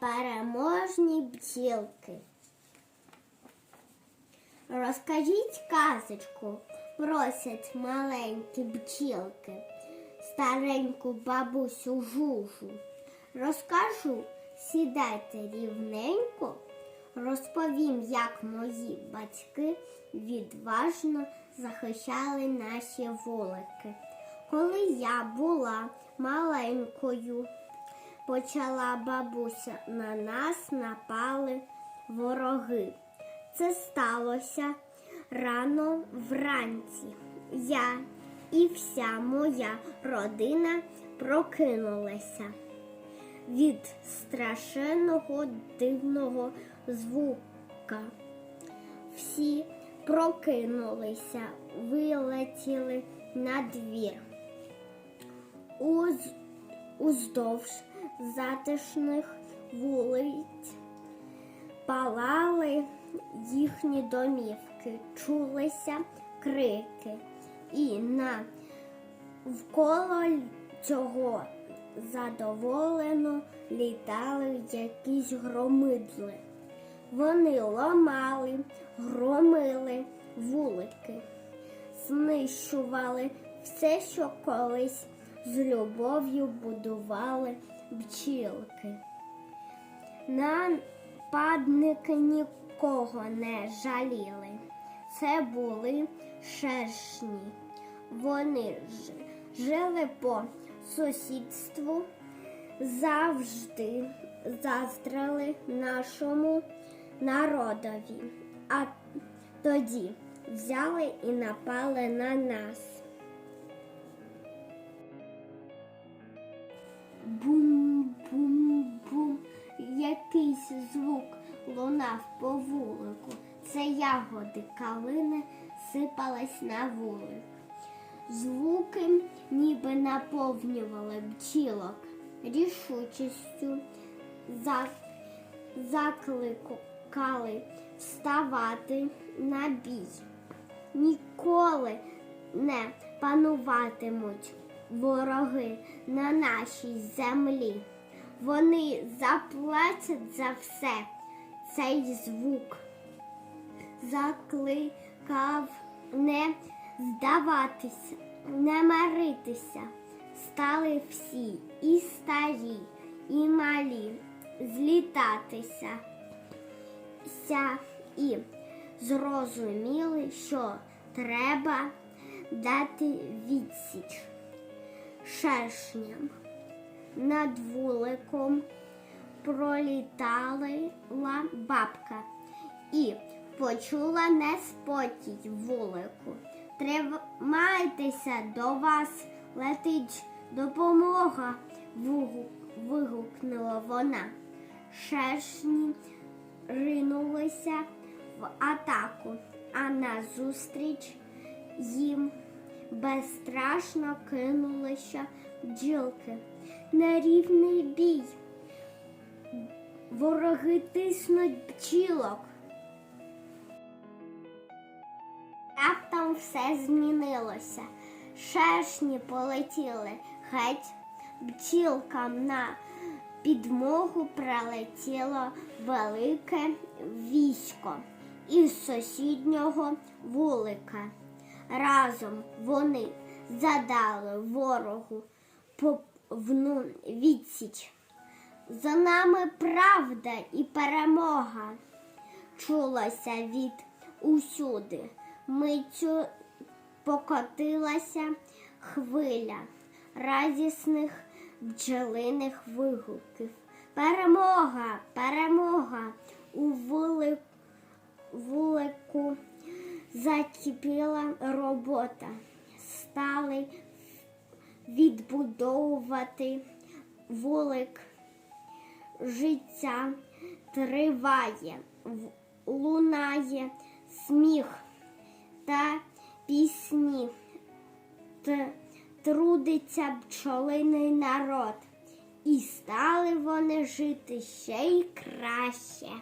Переможні бджілки. Розкажіть казочку, просять маленькі бджілки, стареньку бабусю жужу. Розкажу, сідайте рівненько, розповім, як мої батьки відважно захищали наші вулики. Коли я була маленькою, почала бабуся, на нас напали вороги. Це сталося рано вранці. Я і вся моя родина прокинулася від страшенного дивного звука. Всі прокинулися, вилетіли на двір. Уз, уздовж затишних вулиць палали їхні домівки, чулися крики, і на вколо цього задоволено літали якісь громидли. Вони ламали, громили вулики, знищували все, що колись з любов'ю будували бджілки. Нападники нікого не жаліли. Це були шершні. Вони жили по сусідству, завжди заздрили нашому народові, а тоді взяли і напали на нас. Бум-бум-бум. Лунав по вулику. Це ягоди калини сипались на вулик. Звуки ніби наповнювали бджілок рішучістю, за- закликали вставати на бій. Ніколи не пануватимуть вороги на нашій землі. Вони заплатять за все цей звук. Закликав не здаватися, не маритися. Стали всі і старі, і малі злітатися. Ся і зрозуміли, що треба дати відсіч шершням. Над вуликом пролітала бабка і почула неспокій вулику. Тримайтеся, до вас летить допомога, вигукнула вона. Шершні ринулися в атаку, а назустріч їм безстрашно кинулися бджілки. Нерівний бій. Вороги тиснуть бджілок. Раптом все змінилося. Шершні полетіли геть, бджілкам на підмогу прилетіло велике військо із сусіднього вулика. Разом вони задали ворогу повну відсіч. За нами правда і перемога чулося від усюди. Миттю покотилася хвиля радісних бджолиних вигуків. Перемога, перемога у вулику закипіла робота. Стали відбудовувати вулик. Життя триває, лунає сміх та пісні. Т- трудиться пчолиний народ. І стали вони жити ще й краще.